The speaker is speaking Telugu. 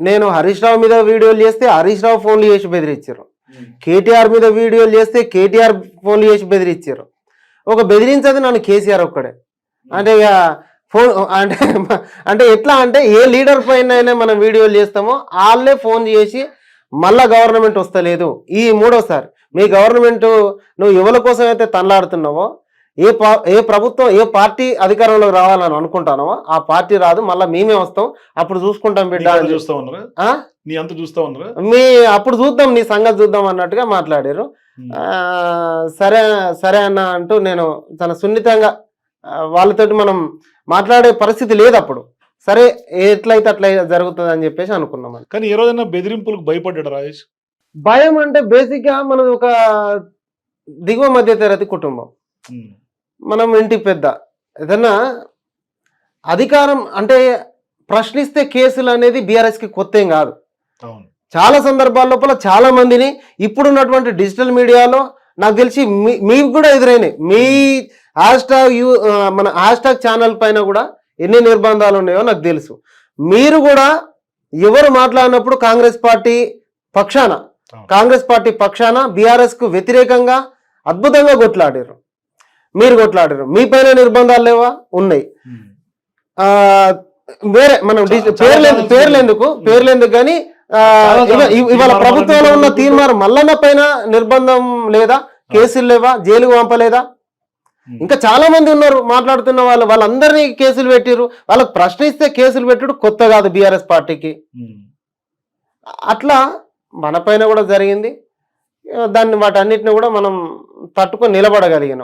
నేను హరీష్ రావు మీద వీడియోలు చేస్తే హరీష్ రావు ఫోన్లు చేసి బెదిరించారు. కేటీఆర్ మీద వీడియోలు చేస్తే కేటీఆర్ ఫోన్లు చేసి బెదిరించారు. ఒక బెదిరించదు నన్ను కేసీఆర్ ఒక్కడే. అంటే ఇక ఫోన్ అంటే అంటే ఎట్లా అంటే ఏ లీడర్ పైన అయినా మనం వీడియోలు చేస్తామో వాళ్ళే ఫోన్ చేసి మళ్ళా గవర్నమెంట్ వస్తలేదు. ఈ మూడోసారి మీ గవర్నమెంట్ నువ్వు ఎవరి కోసం అయితే తనలాడుతున్నావో ఏ ఏ ప్రభుత్వం ఏ పార్టీ అధికారంలోకి రావాలని అనుకుంటానో ఆ పార్టీ రాదు మళ్ళీ మేమే వస్తాం అప్పుడు చూసుకుంటాం బిడ్డ. చూస్తా ఉన్నారా ఆ? నీ అంత చూస్తా ఉన్నారా మీ అప్పుడు చూద్దాం నీ సంగతి చూద్దాం అన్నట్టుగా మాట్లాడారు సరే సరే అన్న అంటూ నేను చాలా సున్నితంగా వాళ్ళతోటి మనం మాట్లాడే పరిస్థితి లేదు అప్పుడు సరే ఎట్లయితే అట్లా జరుగుతుంది అని చెప్పేసి అనుకున్నాం. కానీ ఏ రోజైనా బెదిరింపులకు భయపడ్డాడు రాజేష్ భయం అంటే బేసిక్గా మనది ఒక దిగువ మధ్య తరగతి కుటుంబం. మనం ఇంటికి పెద్ద. ఏదన్నా అధికారం అంటే ప్రశ్నిస్తే కేసులు అనేది బీఆర్ఎస్కి కొత్త ఏం కాదు. చాలా సందర్భాల లోపల చాలా మందిని ఇప్పుడున్నటువంటి డిజిటల్ మీడియాలో నాకు తెలిసి మీ- మీకు కూడా ఎదురైనాయి. మీ హ్యాష్ ట్యాగ్ యూ మన హ్యాష్ ట్యాగ్ ఛానల్ పైన కూడా ఎన్ని నిర్బంధాలు ఉన్నాయో నాకు తెలుసు. మీరు కూడా ఎవరు మాట్లాడినప్పుడు కాంగ్రెస్ పార్టీ పక్షాన. కాంగ్రెస్ పార్టీ పక్షాన బీఆర్ఎస్కు వ్యతిరేకంగా అద్భుతంగా కొట్లాడారు. మీరు కొట్లాడారు. మీ పైన నిర్బంధాలు లేవా? ఉన్నాయి. వేరే మనం చా- డిజి- చాలా పేర్లు చాలా పేర్లు ఎందుకు పేర్లు ఎందుకు కానీ ఇవాళ ప్రభుత్వంలో ఉన్న తీర్మానం మల్లన్న పైన నిర్బంధం లేదా? కేసులు లేవా? జైలుకు పంపలేదా. ఇంకా చాలా మంది ఉన్నారు మాట్లాడుతున్న వాళ్ళు. వాళ్ళందరినీ కేసులు పెట్టిరు వాళ్ళకి ప్రశ్నిస్తే కేసులు పెట్టుడు కొత్త కాదు బీఆర్ఎస్ పార్టీకి. అట్లా మన పైన కూడా జరిగింది. దాన్ని వాటన్నిటిని కూడా మనం తట్టుకొని నిలబడగలిగినాం.